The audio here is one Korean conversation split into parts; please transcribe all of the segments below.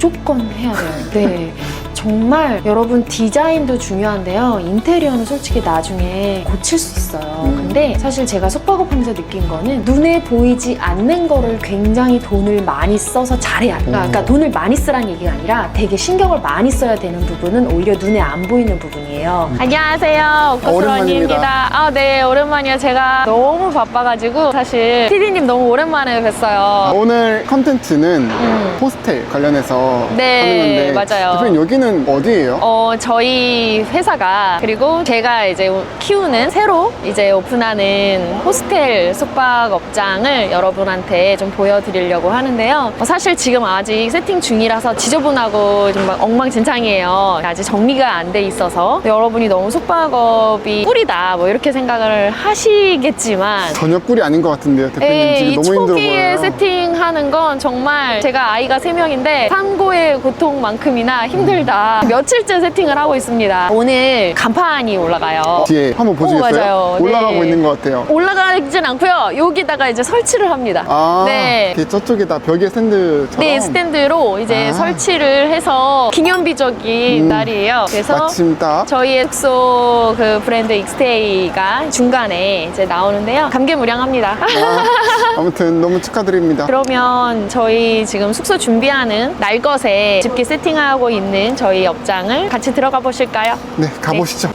무조건 해야 돼요. 네. 정말 여러분 디자인도 중요한데요. 인테리어는 솔직히 나중에 고칠 수 있어요. 음. 근데 사실 제가 숙박업하면서 느낀 거는 눈에 보이지 않는 거를 굉장히 돈을 많이 써서 잘해야. 그러니까, 음. 그러니까 돈을 많이 쓰라는 얘기가 아니라 되게 신경을 많이 써야 되는 부분은 오히려 눈에 안 보이는 부분이에요. 안녕하세요. 오랜만입니다. 아, 네, 오랜만이에요. 제가 너무 바빠가지고 사실 PD님 너무 오랜만에 뵀어요. 오늘 컨텐츠는 음. 호스텔 관련해서 네, 하는 건데 맞아요. 대표님 여기는 어디예요? 어, 저희 회사가 그리고 제가 이제 키우는 새로 이제 오픈하는 호스텔 숙박업장을 여러분한테 좀 보여드리려고 하는데요. 어, 사실 지금 아직 세팅 중이라서 지저분하고 좀막 엉망진창이에요. 아직 정리가 안 돼 있어서 여러분이 너무 숙박업이 꿀이다 뭐 이렇게 생각을 하시겠지만 전혀 꿀이 아닌 것 같은데요 대표님 예, 지금 이 너무 힘들어 초기에 보여요 세팅하는 건 정말 제가 아이가 세명인데 산고의 고통만큼이나 힘들다. 며칠째 세팅을 하고 있습니다. 오늘 간판이 올라가요. 뒤에 한번 보시겠어요? 오, 맞아요. 올라가고 네. 있는 것 같아요 올라가진 않고요. 여기다가 이제 설치를 합니다. 아 네. 이렇게 저쪽에다 벽에 스탠드처럼 네, 스탠드로 이제 아. 설치를 해서 기념비적인 음, 날이에요. 그래서 마침 딱 저희의 숙소 그 브랜드 익스테이가 중간에 이제 나오는데요. 감개무량합니다. 아, 아무튼 너무 축하드립니다 그러면 저희 지금 숙소 준비하는 날것에 집기 세팅하고 있는 저희 업장을 같이 들어가 보실까요? 네 가보시죠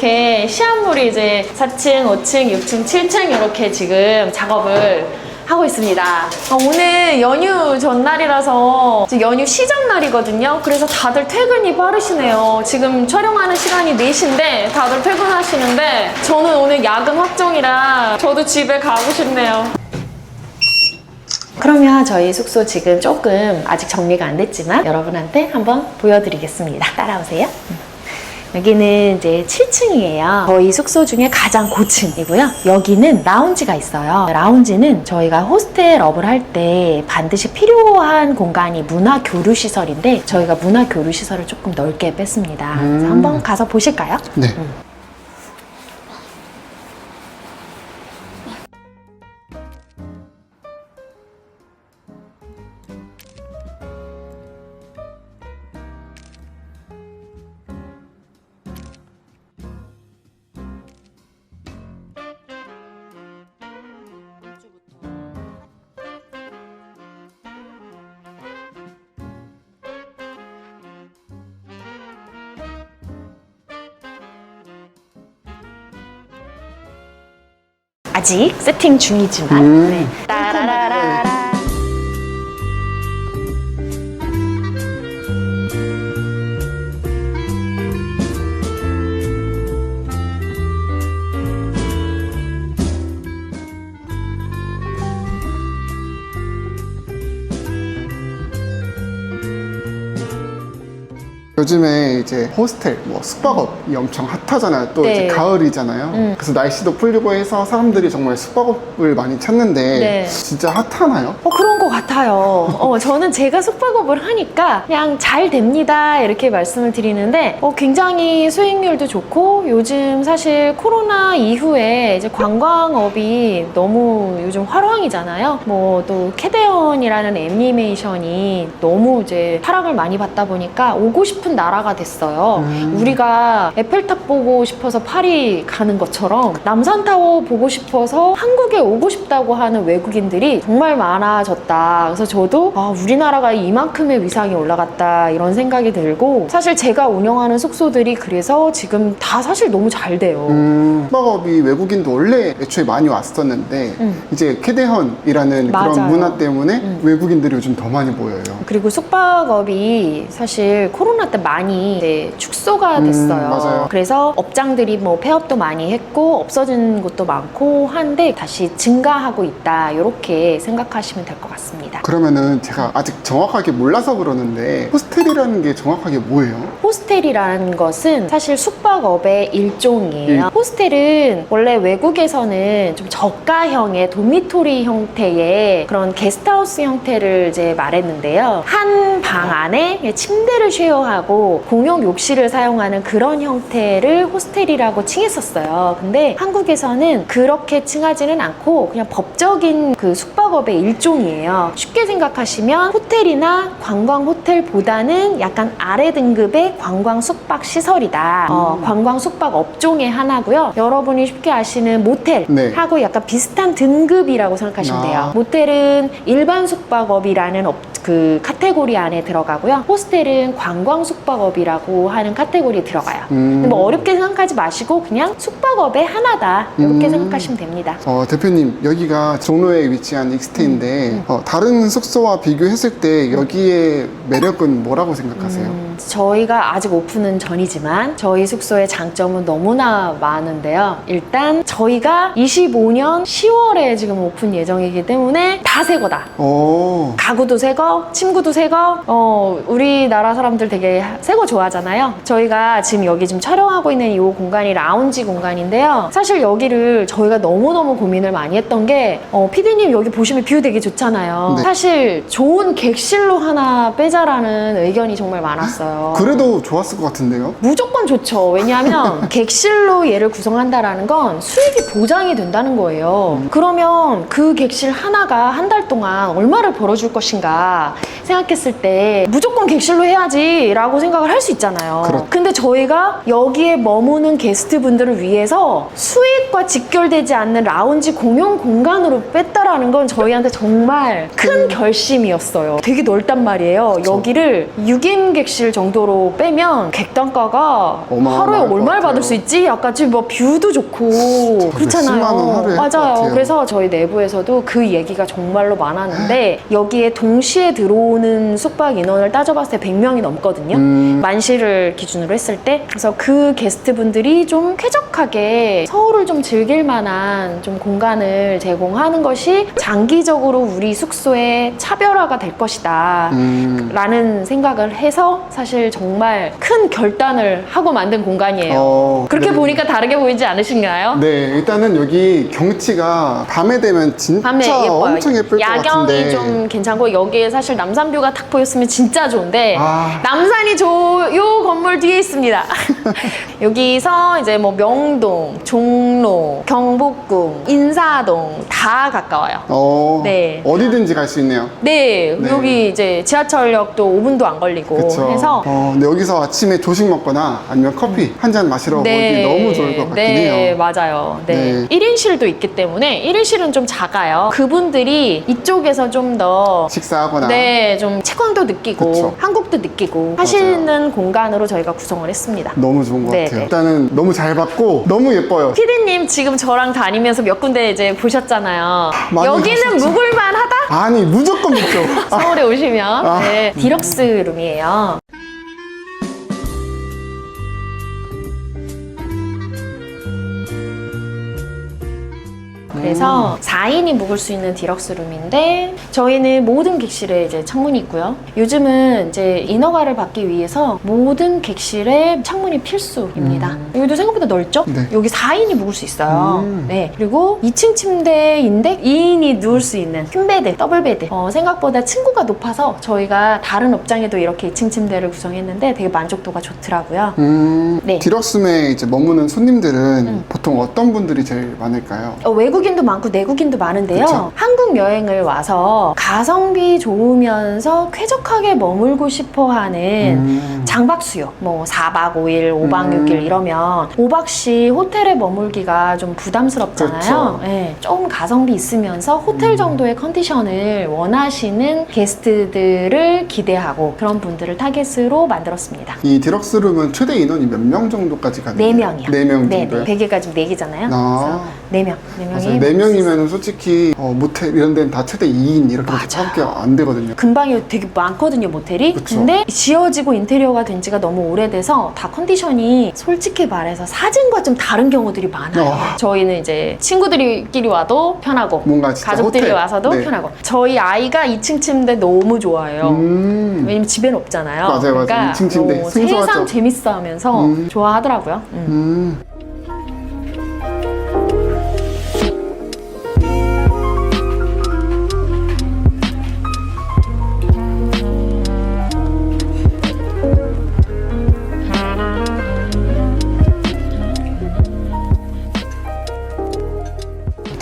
이렇게 시안물이 이제 4층, 5층, 6층, 7층 이렇게 지금 작업을 하고 있습니다. 어, 오늘 연휴 전날이라서 이제 연휴 시작 날이거든요. 그래서 다들 퇴근이 빠르시네요. 지금 촬영하는 시간이 4시인데 다들 퇴근하시는데 저는 오늘 야근 확정이라 저도 집에 가고 싶네요. 그러면 저희 숙소 지금 조금 아직 정리가 안 됐지만 여러분한테 한번 보여드리겠습니다. 따라오세요. 여기는 이제 7층이에요. 저희 숙소 중에 가장 고층이고요. 여기는 라운지가 있어요. 라운지는 저희가 호스텔 업을 할 때 반드시 필요한 공간이 문화 교류 시설인데 저희가 문화 교류 시설을 조금 넓게 뺐습니다. 그래서 음. 한번 가서 보실까요? 네 아직 세팅 중이지만 음. 네. 따라라라라. 요즘에 이제 호스텔, 뭐 숙박업 이 엄청 핫하잖아요. 또 네. 이제 가을이잖아요. 음. 그래서 날씨도 풀리고 해서 사람들이 정말 숙박업을 많이 찾는데 네. 진짜 핫하나요? 어, 그런 것 같아요. 어, 저는 제가 숙박업을 하니까 그냥 잘 됩니다. 이렇게 말씀을 드리는데, 어, 굉장히 수익률도 좋고, 요즘 사실 코로나 이후에 이제 관광업이 너무 요즘 화랑이잖아요. 뭐 또 캐데언이라는 애니메이션이 너무 이제 타락을 많이 받다 보니까 오고 싶은 나라가 됐어요. 음. 우리가 에펠탑 보고 싶어서 파리 가는 것처럼 남산타워 보고 싶어서 한국에 오고 싶다고 하는 외국인들이 정말 많아졌다. 그래서 저도 아, 우리나라가 이만큼의 위상이 올라갔다 이런 생각이 들고 사실 제가 운영하는 숙소들이 그래서 지금 다 사실 너무 잘 돼요. 음, 숙박업이 외국인도 원래 애초에 많이 왔었는데 음. 이제 캐대헌이라는 맞아요. 그런 문화 때문에 음. 외국인들이 요즘 더 많이 보여요. 그리고 숙박업이 사실 코로나 때 많이 이제 축소가 음, 됐어요. 맞아요. 그래서 업장들이 뭐 폐업도 많이 했고 없어진 곳도 많고 한데 다시 증가하고 있다. 이렇게 생각하시면 될 것 같습니다. 그러면은 제가 아직 정확하게 몰라서 그러는데 호스텔이라는 게 정확하게 뭐예요? 호스텔이라는 것은 사실 숙박업의 일종이에요. 음. 호스텔은 원래 외국에서는 좀 저가형의 도미토리 형태의 그런 게스트하우스 형태를 이제 말했는데요. 한 방 안에 침대를 쉐어하고 공용 욕실을 사용하는 그런 형태를 호스텔이라고 칭했었어요. 근데 한국에서는 그렇게 칭하지는 않고 그냥 법적인 그 숙박 숙박업의 일종이에요. 쉽게 생각하시면 호텔이나 관광 호텔보다는 약간 아래 등급의 관광 숙박 시설이다. 어, 관광 숙박 업종의 하나고 요. 여러분이 쉽게 아시는 모텔하고 네. 약간 비슷한 등급이라고 생각하시면 아. 돼요. 모텔은 일반 숙박업이라는 업, 그 카테고리 안에 들어가고요. 호스텔은 관광 숙박업이라고 하는 카테고리에 들어가요. 음. 뭐 어렵게 생각하지 마시고 그냥 숙박업의 하나다 이렇게 음. 생각하시면 됩니다. 어, 대표님 여기가 종로에 위치한 익스테인데 어, 다른 숙소와 비교했을 때 여기의 매력은 뭐라고 생각하세요? 음, 저희가 아직 오픈은 전이지만 저희 숙소의 장점은 너무나 많은데요. 일단 저희가 25년 10월에 지금 오픈 예정이기 때문에 다 새 거다. 오, 가구도 새 거, 침구도 새 거. 어, 우리나라 사람들 되게 새거 좋아하잖아요. 저희가 지금 여기 지금 촬영하고 있는 이 공간이 라운지 공간인데요. 사실 여기를 저희가 너무너무 고민을 많이 했던 게, 어, 피디님 여기 보시면 뷰 되게 좋잖아요. 네. 사실 좋은 객실로 하나 빼자라는 의견이 정말 많았어요. 그래도 좋았을 것 같은데요? 무조건 좋죠. 왜냐하면 객실로 얘를 구성한다라는 건 수익이 보장이 된다는 거예요. 그러면 그 객실 하나가 한 달 동안 얼마를 벌어줄 것인가 생각했을 때 무조건 객실로 해야지 라고 생각을 할 수 있잖아요. 그렇- 근데 저희가 여기에 머무는 게스트분들을 위해서 수익과 직결되지 않는 라운지 공용 공간으로 뺐다라는 건 저희한테 정말 큰 결심이었어요. 되게 넓단 말이에요. 여기를 6인 객실 정도로 빼면 객단가가 어마어마할 하루에 것 얼마를 같아요. 받을 수 있지? 약간 지금 뭐 뷰도 좋고 그렇잖아요. 몇십만 원 하루에 할것 맞아요. 같아요. 그래서 저희 내부에서도 그 얘기가 정말로 많았는데 여기에 동시에 들어오는 숙박 인원을 따져봤을 때 100명이 넘거든요. 음. 만실을 기준으로 했을 때 그래서 그 게스트분들이 좀 쾌적하게 서울을 좀 즐길 만한 좀 공간을 제공하는 것이 장기적으로 우리 숙소의 차별화가 될 것이다. 음, 라는 생각을 해서 사실 정말 큰 결단을 하고 만든 공간이에요. 어, 그렇게 네. 보니까 다르게 보이지 않으신가요? 네, 일단은 여기 경치가 밤에 되면 진짜 밤에 예뻐요. 엄청 예쁠 것 야경이 같은데. 좀 괜찮고 여기에 사실 남산뷰가 탁 보였으면 진짜 좋은데 아. 남산이 저요 건물 뒤에 있습니다. 여기서 이제 뭐 명동, 종로, 경복궁, 인사동 다 가까워요. 어, 네. 어디든지 갈 수 있네요. 네, 네. 여기 이제 지하철역도 5분도 안 걸리고 그렇죠. 해서 어, 근데 여기서 아침에 조식 먹거나 아니면 커피 한 잔 마시러 오기 너무 좋을 것 같긴 네, 해요. 맞아요. 네. 네. 1인실도 있기 때문에 1인실은 좀 작아요. 그분들이 이쪽에서 좀 더 식사하거나. 네, 좀 채광도 느끼고 그쵸. 한국도 느끼고 하시는 공간으로 저희가 구성을 했습니다. 너무 좋은 것 네, 같아요. 네. 일단은 너무 잘 봤고 너무 예뻐요. 피디님 지금 저랑 다니면서 몇 군데 이제 보셨잖아요. 많이 여기는 가셨죠. 묵을만 하다? 아니 무조건. 아, 서울에 오시면 아. 네, 디럭스 룸이에요. 그래서 4인이 묵을 수 있는 디럭스 룸인데 저희는 모든 객실에 이제 창문이 있고요. 요즘은 이제 인허가를 받기 위해서 모든 객실에 창문이 필수입니다. 여기도 생각보다 넓죠? 네. 여기 4인이 묵을 수 있어요. 음. 네. 그리고 2층 침대인데 2인이 누울 수 있는 퀸베드, 더블 베드. 어, 생각보다 층고가 높아서 저희가 다른 업장에도 이렇게 2층 침대를 구성했는데 되게 만족도가 좋더라고요. 음, 네. 디럭스에 이제 머무는 손님들은 음. 보통 어떤 분들이 제일 많을까요? 어, 외국인 도 많고 내국인도 많은데요. 그쵸. 한국 여행을 와서 가성비 좋으면서 쾌적하게 머물고 싶어 하는 음, 장박 수요. 뭐 4박 5일, 5박 음. 6일 이러면 5박씩 호텔에 머물기가 좀 부담스럽잖아요. 그렇죠. 네, 조금 가성비 있으면서 호텔 정도의 컨디션을 원하시는 게스트들을 기대하고 그런 분들을 타겟으로 만들었습니다. 이 디럭스룸은 최대 인원이 몇 명 정도까지 가나요? 네명이요 네명 네? 네. 베개가 지금 4개잖아요. 아. 그래서 4명. 4명이 맞아요. 네 명이면 솔직히 어, 모텔 이런 데는 다 최대 2인 이렇게 맞아요. 밖에 안 되거든요. 근방이 되게 많거든요 모텔이 그쵸. 근데 지어지고 인테리어가 된 지가 너무 오래돼서 다 컨디션이 솔직히 말해서 사진과 좀 다른 경우들이 많아요 어. 저희는 이제 친구들끼리 와도 편하고 뭔가 진짜 가족들이 호텔. 와서도 네. 편하고 저희 아이가 2층 침대 너무 좋아해요 음. 왜냐면 집에는 없잖아요 맞아요, 맞아요. 그러니까 2층 침대. 어, 생소하죠. 세상 재밌어 하면서 음. 좋아하더라고요 음. 음.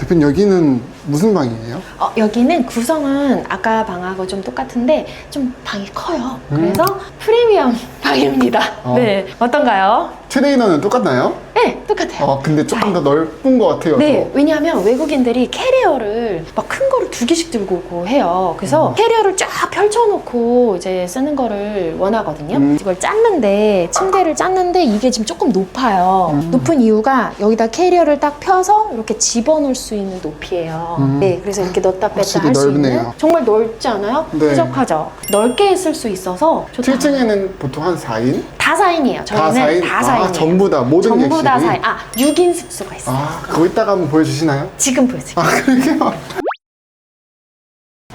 대표님 여기는 무슨 방이에요? 어, 여기는 구성은 아까 방하고 좀 똑같은데 좀 방이 커요. 그래서 프리미엄 방입니다. 어. 네, 어떤가요? 트레이너는 똑같나요? 네, 똑같아요. 어, 근데 조금 더 넓은 것 같아요. 네, 왜냐하면 외국인들이 캐리어를 막 큰 거를 두 개씩 들고 오고 해요. 음. 그래서 캐리어를 쫙 펼쳐놓고 이제 쓰는 거를 원하거든요. 음. 이걸 짰는데, 침대를 짰는데 이게 지금 조금 높아요. 음. 높은 이유가 여기다 캐리어를 딱 펴서 이렇게 집어넣을 수 있는 높이예요. 음. 네, 그래서 이렇게 넣었다 뺐다 확실히 할수 있는. 넓네요. 정말 넓지 않아요? 네. 쾌적하죠? 넓게 쓸 수 있어서 좋다. 7층에는 보통 한 4인? 다 4인이에요. 저희는 다 4인. 아, 전부 다 모든 전부 객실이. 다 4인. 아, 6인 숙소가 있어요. 아, 거기다가 한번 보여주시나요? 지금 보여드릴게요. 아, 그러게요.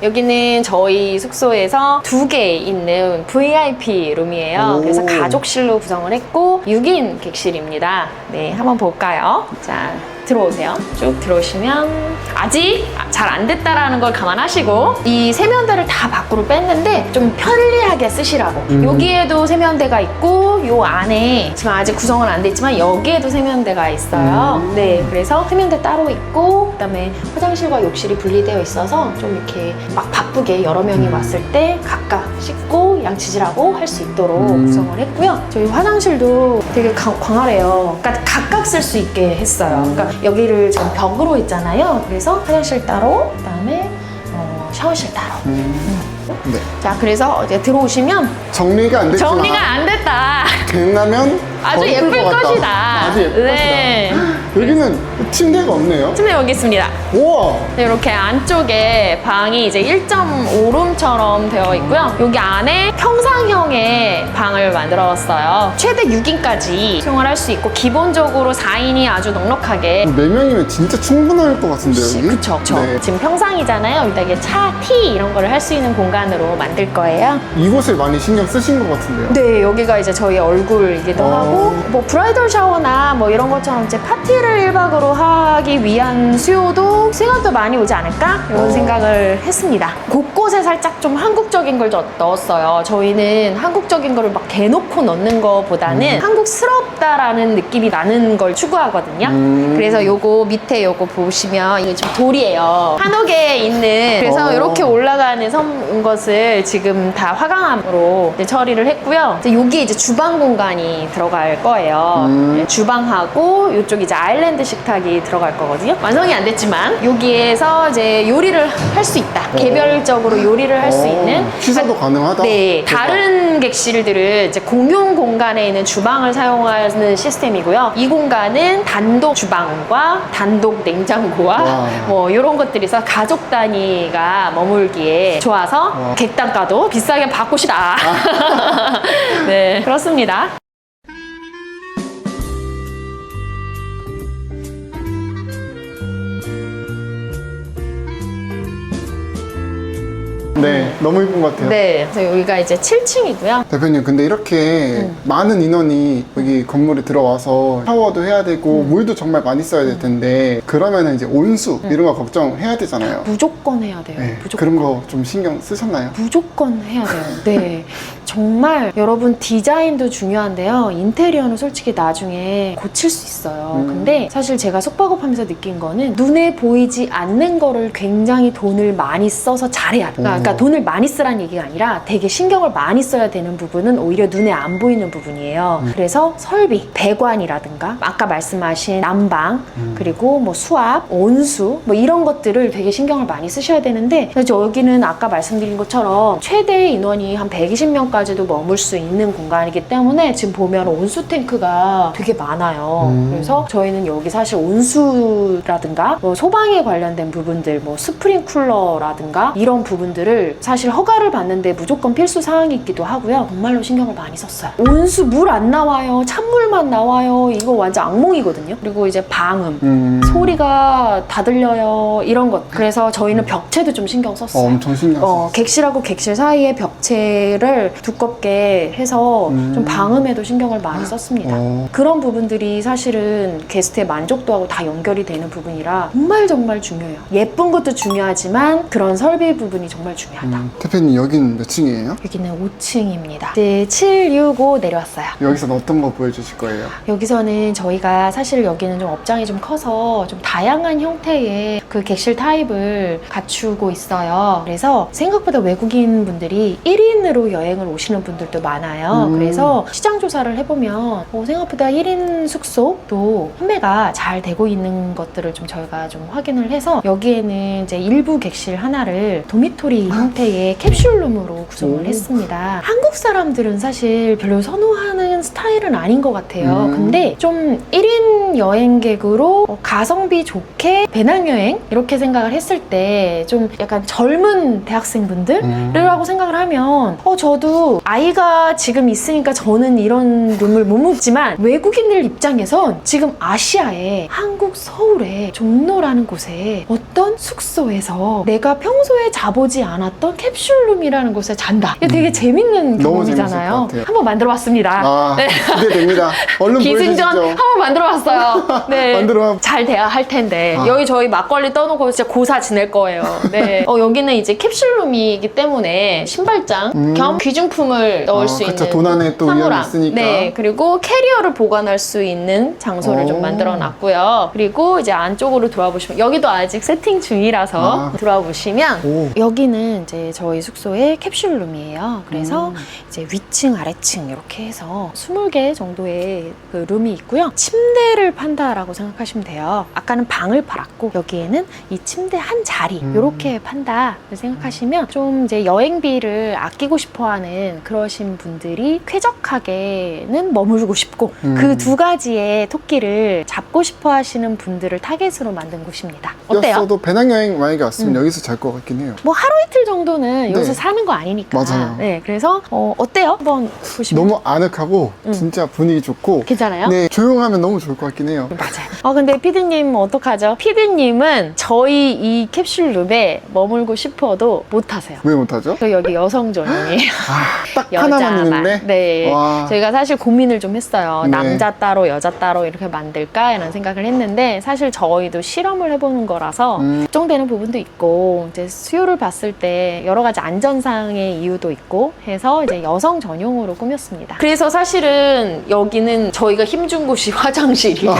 여기는 저희 숙소에서 두 개 있는 VIP 룸이에요. 오. 그래서 가족실로 구성을 했고 6인 객실입니다. 네, 한번 볼까요? 자, 들어오세요. 쭉 들어오시면 아직 잘 안 됐다라는 걸 감안하시고 이 세면대를 다 밖으로 뺐는데 좀 편리하게 쓰시라고. 음. 여기에도 세면대가 있고 요 안에 지금 아직 구성은 안돼 있지만 여기에도 세면대가 있어요. 음. 네, 그래서 세면대 따로 있고 그다음에 화장실과 욕실이 분리되어 있어서 좀 이렇게 막 바쁘게 여러 명이 음. 왔을 때 각각 씻고 양치질하고 할 수 있도록 음. 구성을 했고요. 저희 화장실도 되게 강- 광활해요. 그러니까 각각 쓸 수 있게 했어요. 음. 그러니까 여기를 지금 벽으로 있잖아요. 그래서 화장실 따로, 그다음에 어, 샤워실 따로. 음. 네. 자, 그래서 이제 들어오시면 정리가 안 됐지만 정리가 안 됐다. 된다면 아주 더 예쁠. 것이다. 아주 예쁠 네. 것이다. 여기는 침대가 없네요. 침대 여기 있습니다. 우와. 네, 이렇게 안쪽에 방이 이제 1.5룸처럼 되어 있고요. 여기 안에 평상형의 방을 만들었어요. 최대 6인까지 수용을 할 수 있고 기본적으로 4인이 아주 넉넉하게 네 명이면 진짜 충분할 것 같은데요, 여기? 그쵸, 그쵸. 네. 지금 평상이잖아요. 여기다 이게 차, 티 이런 거를 할 수 있는 공간으로 만들 거예요. 이곳을 많이 신경 쓰신 것 같은데요. 네, 여기가 이제 저희 얼굴이기도 어. 하고, 뭐, 브라이덜 샤워나 뭐 이런 것처럼 이제 파티를 1박으로 하기 위한 수요도 시간도 많이 오지 않을까? 이런 어. 생각을 했습니다. 곳곳에 살짝 좀 한국적인 걸 저- 넣었어요. 저희는 한국적인 거를 막 대놓고 넣는 거보다는 한국스럽다라는 느낌이 나는 걸 추구하거든요. 음. 그래서 요거 밑에 요거 보시면 이게 좀 돌이에요. 한옥에 있는 그래서 어. 이렇게 올라가는 선 것을 지금 다 화강암으로 이제 처리를 했고요. 이제 여기 이제 주방 공간이 들어갈 거예요. 음. 네, 주방하고 이쪽 이제 아일랜드 식탁이 들어갈 거거든요. 완성이 안 됐지만 여기에서 이제 요리를 할 수 있다. 어. 개별적으로 요리를 할 수 어, 있는 시설도 가능하다. 네, 대박. 다른 객실들은 이제 공용 공간에 있는 주방을 사용하는 시스템이고요. 이 공간은 단독 주방과 단독 냉장고와 와. 뭐 이런 것들이 있어 가족 단위가 머물기에 좋아서 와. 객단가도 비싸게 받고 싶다. 네, 그렇습니다. 네, 너무 예쁜 것 같아요. 네, 그래서 여기가 이제 7층이고요. 대표님, 근데 이렇게 음. 많은 인원이 여기 건물에 들어와서 샤워도 해야 되고 음. 물도 정말 많이 써야 될 텐데 그러면 이제 온수 이런 거 걱정해야 되잖아요. 무조건 해야 돼요. 네, 음. 무조건. 그런 거 좀 신경 쓰셨나요? 무조건 해야 돼요. 네. 정말 여러분 디자인도 중요한데요. 인테리어는 솔직히 나중에 고칠 수 있어요. 음. 근데 사실 제가 숙박업 하면서 느낀 거는 눈에 보이지 않는 거를 굉장히 돈을 많이 써서 잘해야 돼. 그러니까, 그러니까 오. 돈을 많이 쓰라는 얘기가 아니라 되게 신경을 많이 써야 되는 부분은 오히려 눈에 안 보이는 부분이에요. 음. 그래서 설비, 배관이라든가 아까 말씀하신 난방 음. 그리고 뭐 수압, 온수 뭐 이런 것들을 되게 신경을 많이 쓰셔야 되는데 여기는 아까 말씀드린 것처럼 최대 인원이 한 120명까지도 머물 수 있는 공간이기 때문에 지금 보면 온수 탱크가 되게 많아요. 음. 그래서 저희는 여기 사실 온수라든가 뭐 소방에 관련된 부분들, 뭐 스프링 쿨러라든가 이런 부분들을 사실 허가를 받는데 무조건 필수 사항이기도 하고요. 정말로 신경을 많이 썼어요. 온수 물 안 나와요. 찬물만 나와요. 이거 완전 악몽이거든요. 그리고 이제 방음. 음. 소리가 다 들려요 이런 것 그래서 저희는 벽체도 좀 신경 어, 썼어요 엄청 신경 어, 썼어요. 객실하고 객실 사이에 벽체를 두껍게 해서 음. 좀 방음에도 신경을 많이 썼습니다 어. 그런 부분들이 사실은 게스트의 만족도하고 다 연결이 되는 부분이라 정말 정말 중요해요 예쁜 것도 중요하지만 그런 설비 부분이 정말 중요 하다 음, 대표님 여기는 몇 층이에요? 여기는 5층입니다 이제 7, 6, 5 내려왔어요 여기서 어떤 거 보여주실 거예요? 여기서는 저희가 사실 여기는 좀 업장이 좀 커서 좀 다양한 형태의 그 객실 타입을 갖추고 있어요. 그래서 생각보다 외국인 분들이 1인으로 여행을 오시는 분들도 많아요. 음. 그래서 시장 조사를 해보면 어, 생각보다 1인 숙소도 판매가 잘 되고 있는 것들을 좀 저희가 좀 확인을 해서 여기에는 이제 일부 객실 하나를 도미토리 형태의 캡슐룸으로 구성을 오. 했습니다. 한국 사람들은 사실 별로 선호하는 스타일은 아닌 것 같아요. 음. 근데 좀 1인 여행객으로 어, 가성비 좋게 배낭여행 이렇게 생각을 했을 때 좀 약간 젊은 대학생분들 음. 라고 생각을 하면 어 저도 아이가 지금 있으니까 저는 이런 룸을 못 묵지만 외국인들 입장에선 지금 아시아에 한국 서울에 종로라는 곳에 어떤 숙소에서 내가 평소에 자보지 않 았던 캡슐룸이라는 곳에 잔다 이게 되게 재밌는 음. 것 경험이잖아요. 한번 만들어봤습니다 아, 기대됩니다. 얼른 기승전. 한번 만들어봤어요 네. 만들어. 잘 돼야 할 텐데 아. 여기 저희 막걸리 떠놓고 진짜 고사 지낼 거예요. 네. 어, 여기는 이제 캡슐룸이기 때문에 신발장 음. 겸 귀중품을 넣을 아, 수 그쵸. 있는 돈 안에 또 위험이. 있으니까. 네. 그리고 캐리어를 보관할 수 있는 장소를 오. 좀 만들어놨고요. 그리고 이제 안쪽으로 들어와 보시면 여기도 아직 세팅 중이라서 아. 들어와 보시면 오. 여기는 이제 저희 숙소의 캡슐룸이에요. 그래서 음. 이제 위층, 아래층 이렇게 해서 20개 정도의 그 룸이 있고요. 침대를 판다라고 생각하시면 돼요. 아까는 방을 팔았고 여기에는 이 침대 한 자리 음. 이렇게 판다 생각하시면 좀 이제 여행비를 아끼고 싶어하는 그러신 분들이 쾌적하게는 머물고 싶고 음. 그두 가지의 토끼를 잡고 싶어하시는 분들을 타겟으로 만든 곳입니다. 어때요? 였어도 배낭여행 만약에 왔으면 음. 여기서 잘 것 같긴 해요. 뭐 하루 이틀 정도는 여기서 네. 사는 거 아니니까. 맞아요. 네, 그래서 어, 어때요? 한번 보시면 너무 아늑하고 음. 진짜 분위기 좋고 괜찮아요? 네 조용하면 너무 좋을 것 같긴 해요. 맞아요. 어 근데 피디님 어떡하죠? 피디님은 저희 이 캡슐룸에 머물고 싶어도 못 하세요. 왜 못하죠? 저 여기 여성 전용이에요. 아, 딱 하나만 있는데. 네. 와. 저희가 사실 고민을 좀 했어요. 네. 남자 따로 여자 따로 이렇게 만들까 이런 생각을 했는데 사실 저희도 실험을 해보는 거라서 음. 걱정되는 부분도 있고 이제 수요를 봤을 때 여러 가지 안전상의 이유도 있고 해서 이제 여성 전용으로 꾸몄습니다. 그래서 사실은 여기는 저희가 힘준 곳이 화장실이에요.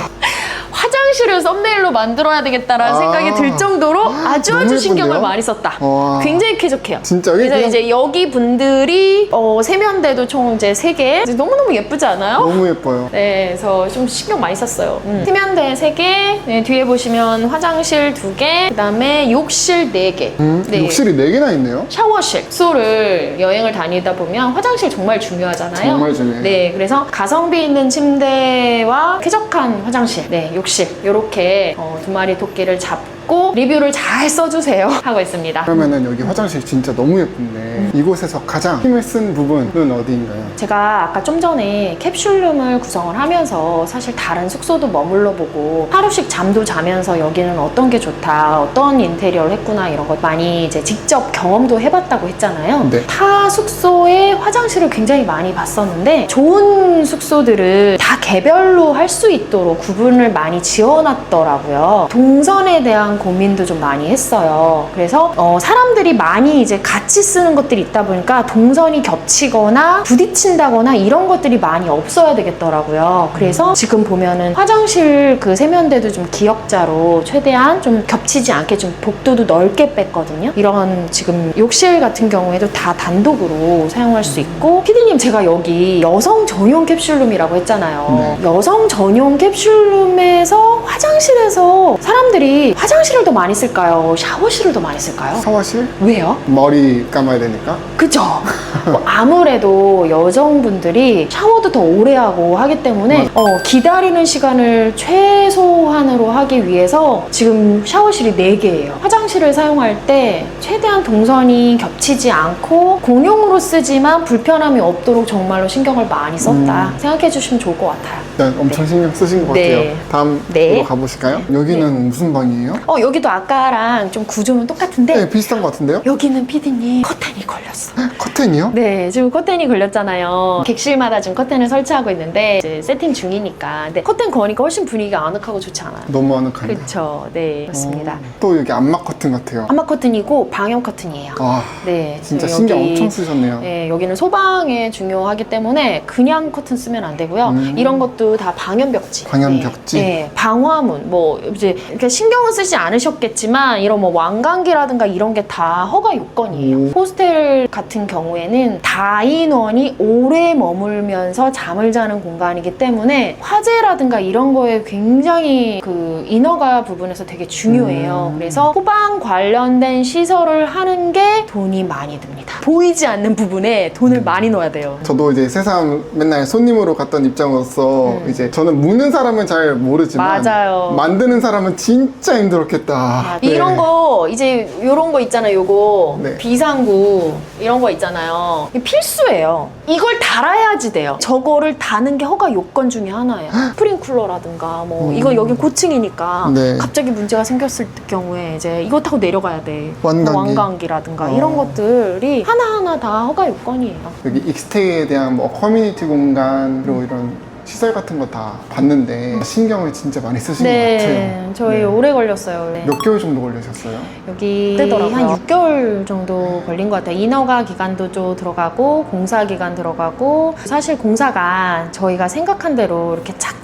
아. 화장실을 썸네일로 만들어야 되겠다라는 아. 생각이 들 정도로 아주 아주 신경을 예쁜데요? 많이 썼다. 와. 굉장히 쾌적해요. 진짜 여기 그래서 그냥 이제 여기 분들이 어, 세면대도 총 이제 세 개. 너무너무 예쁘지 않아요? 너무 예뻐요. 네, 그래서 좀 신경 많이 썼어요. 음. 세면대 세개 네, 뒤에 보시면 화장실 두개 그 다음에 욕실 네개 음, 네. 욕실이 네 개나 있네요. 샤워실. 숙소를 여행을 다니다 보면 화장실 정말 중요하잖아요. 정말 중요해요. 네, 그래서 가성비 있는 침대와 쾌적한 화장실, 네, 욕실 이렇게 두 마리 토끼를 잡고 리뷰를 잘 써주세요 하고 있습니다. 그러면은 여기 화장실 진짜 너무 예쁜데 음. 이곳에서 가장 힘을 쓴 부분은 어디인가요? 제가 아까 좀 전에 캡슐룸을 구성을 하면서 사실 다른 숙소도 머물러 보고 하루씩 잠도 자면서 여기는 어떤 게 좋다, 어떤 인테리어를 했구나 이런 것 많이 이제 직접 경험도 해봤다고 했잖아요. 네. 타 숙소의 화장실을 굉장히 많이 봤었는데 좋은 숙소들을 다 개별로 할 수 있도록 구분을 많이 지어놨더라고요. 동선에 대한 고민도 좀 많이 했어요. 그래서 어, 사람들이 많이 이제 같이 쓰는 것들이 있다 보니까 동선이 겹치거나 부딪힌다거나 이런 것들이 많이 없어야 되겠더라고요. 그래서 지금 보면은 화장실 그 세면대도 좀 기역자로 최대한 좀 겹치지 않게 좀 복도도 넓게 뺐거든요. 이런 지금 욕실 같은 경우에도 다 단독으로 사용할 수 있고 피디님 제가 여기 여성 전용 캡슐룸이라고 했잖아요. 여성 전용 캡슐룸에서 화장실에서 사람들이 화장실 을 더 많이 쓸까요? 샤워실을 더 많이 쓸까요? 샤워실? 왜요? 머리 감아야 되니까. 그죠? 뭐 아무래도 여성분들이 샤워도 더 오래 하고 하기 때문에 어, 기다리는 시간을 최소한으로 하기 위해서 지금 샤워실이 4개예요. 화장실을 사용할 때 최대한 동선이 겹치지 않고 공용으로 쓰지만 불편함이 없도록 정말로 신경을 많이 썼다 생각해 주시면 좋을 것 같아요. 일단 엄청 신경 쓰신 것 네. 같아요. 다음 네. 으로 가보실까요? 여기는 무슨 방이에요? 어, 여기도 아까랑 좀 구조는 똑같은데 네, 비슷한 것 같은데요? 여기는 피디님 커튼이 걸렸어. 커튼이요? 네, 지금 커튼이 걸렸잖아요. 객실마다 지금 커튼을 설치하고 있는데 이제 세팅 중이니까. 근데 커튼 거니까 훨씬 분위기가 아늑하고 좋지 않아요? 너무 아늑한데. 그렇죠. 네, 그렇습니다. 어, 또 여기 암막 커튼 같아요. 암막 커튼이고 방염 커튼이에요. 와, 네, 진짜 여기- 신경 엄청 쓰셨네요. 네, 여기는 소방에 중요하기 때문에 그냥 커튼 쓰면 안 되고요. 음. 이런 것도 다 방염 벽지. 방염 네. 벽지? 네, 방화문. 뭐 이제 이렇게 신경은 쓰지 않으셨겠지만 이런 뭐 왕관기라든가 이런 게 다 허가 요건이에요. 오. 호스텔 같은 경우에는 다인원이 오래 머물면서 잠을 자는 공간이기 때문에 화재라든가 이런 거에 굉장히 그 인허가 부분에서 되게 중요해요. 음. 그래서 소방 관련된 시설을 하는 게 돈이 많이 듭니다. 보이지 않는 부분에 돈을 음. 많이 넣어야 돼요. 저도 이제 세상 맨날 손님으로 갔던 입장으로서 음. 이제 저는 묶는 사람은 잘 모르지만 맞아요. 만드는 사람은 진짜 힘들었겠다. 아, 네. 이런 거 이제 요런 거 있잖아요. 요거 네. 비상구 이런 거 있잖아요. 이게 필수예요. 이걸 달아야지 돼요. 저거를 다는 게 허가 요건 중에 하나예요. 스프링쿨러라든가 뭐 음. 이거 여기 고층이니까 네. 갑자기 문제가 생겼을 경우에 이제 이거 타고 내려가야 돼. 완강기. 라든가 어. 이런 것들이 하나하나 다 허가 요건이에요. 여기 익스테이에 대한 뭐 커뮤니티 공간 그리고 이런 시설 같은 거 다 봤는데 신경을 진짜 많이 쓰신 것 네, 같아요. 저희 네. 오래 걸렸어요. 네. 몇 개월 정도 걸리셨어요? 여기 뜨더라고요. 한 6개월 정도 걸린 것 같아요. 인허가 기간도 좀 들어가고 공사 기간 들어가고 사실 공사가 저희가 생각한 대로 이렇게 안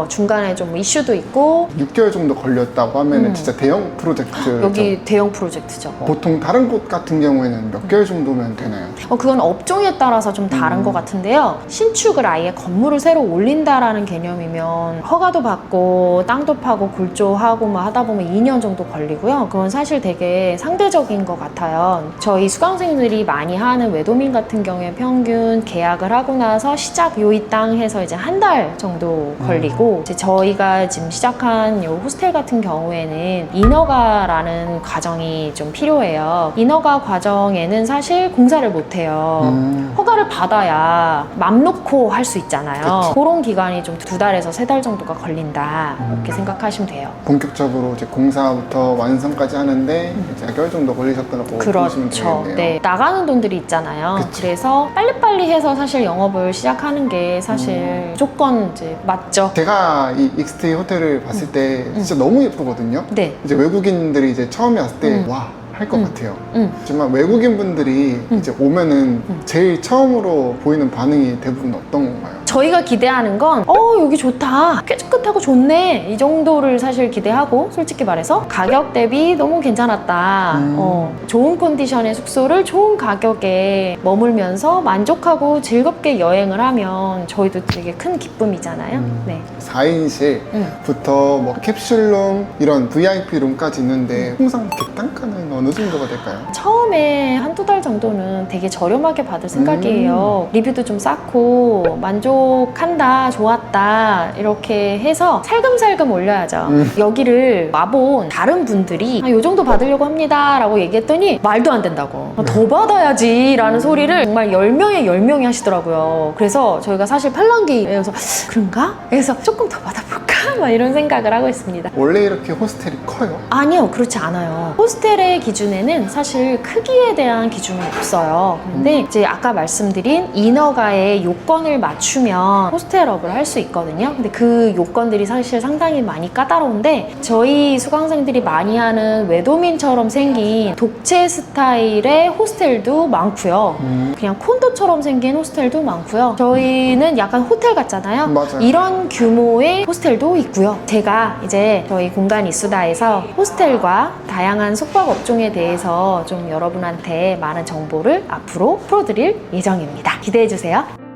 어, 중간에 좀 이슈도 있고 6개월 정도 걸렸다고 하면 음. 은 진짜 대형 프로젝트 여기 대형 프로젝트죠. 보통 다른 곳 같은 경우에는 몇 개월 정도면 되나요? 어, 그건 업종에 따라서 좀 다른 음. 것 같은데요. 신축을 아예 건물을 새로 올린다라는 개념이면 허가도 받고 땅도 파고 골조하고 뭐 하다 보면 2년 정도 걸리고요. 그건 사실 되게 상대적인 것 같아요. 저희 수강생들이 많이 하는 외도민 같은 경우에 평균 계약을 하고 나서 시작 요이 땅 해서 이제 한 달 정도 걸리고 이제 저희가 지금 시작한 요 호스텔 같은 경우에는 인허가라는 과정이 좀 필요해요. 인허가 과정에는 사실 공사를 못 해요. 음. 허가를 받아야 맘 놓고 할 수 있잖아요. 그쵸. 그런 기간이 좀 두 달에서 세 달 정도가 걸린다. 이렇게 생각하시면 돼요. 본격적으로 이제 공사부터 완성까지 하는데 이제 몇 개월 정도 걸리셨다고 보시면 그렇죠. 네. 나가는 돈들이 있잖아요. 그쵸. 그래서 빨리빨리 해서 사실 영업을 시작하는 게 사실 음. 무조건 이제 맞죠. 제가 이 익스테이 호텔을 봤을 때 진짜 너무 예쁘거든요. 네. 이제 외국인들이 이제 처음에 왔을 때 음. 와할것 음. 같아요. 음. 하지만 외국인 분들이 음. 이제 오면은 음. 제일 처음으로 보이는 반응이 대부분 어떤 건가요? 저희가 기대하는 건, 어, 여기 좋다. 깨끗하고 좋네. 이 정도를 사실 기대하고, 솔직히 말해서, 가격 대비 너무 괜찮았다. 음. 어, 좋은 컨디션의 숙소를 좋은 가격에 머물면서 만족하고 즐겁게 여행을 하면 저희도 되게 큰 기쁨이잖아요. 음. 네. 4인실부터 음. 뭐 캡슐룸 이런 VIP 룸까지 있는데 통상 객단가는 어느 정도가 될까요? 처음에 한두 달 정도는 되게 저렴하게 받을 생각이에요. 음. 리뷰도 좀 쌓고 만족 한다, 좋았다 이렇게 해서 살금살금 올려야죠. 음. 여기를 와본 다른 분들이 아, 요 정도 받으려고 합니다 라고 얘기했더니 말도 안 된다고. 아, 더 받아야지 라는 음. 소리를 정말 10명에 10명이 하시더라고요. 그래서 저희가 사실 팔랑기에서 그런가? 그래서 조금 더 받아볼까? 막 이런 생각을 하고 있습니다. 원래 이렇게 호스텔이 커요? 아니요, 그렇지 않아요. 호스텔의 기준에는 사실 크기에 대한 기준은 없어요. 근데 이제 아까 말씀드린 인허가의 요건을 맞추면 호스텔업을 할 수 있거든요. 근데 그 요건들이 사실 상당히 많이 까다로운데 저희 수강생들이 많이 하는 외도민처럼 생긴 독채 스타일의 호스텔도 많고요. 음. 그냥 콘도처럼 생긴 호스텔도 많고요. 저희는 약간 호텔 같잖아요. 맞아요. 이런 규모의 호스텔도 있고요. 제가 이제 저희 공간 이수다에서 호스텔과 다양한 숙박 업종에 대해서 좀 여러분한테 많은 정보를 앞으로 풀어드릴 예정입니다. 기대해 주세요.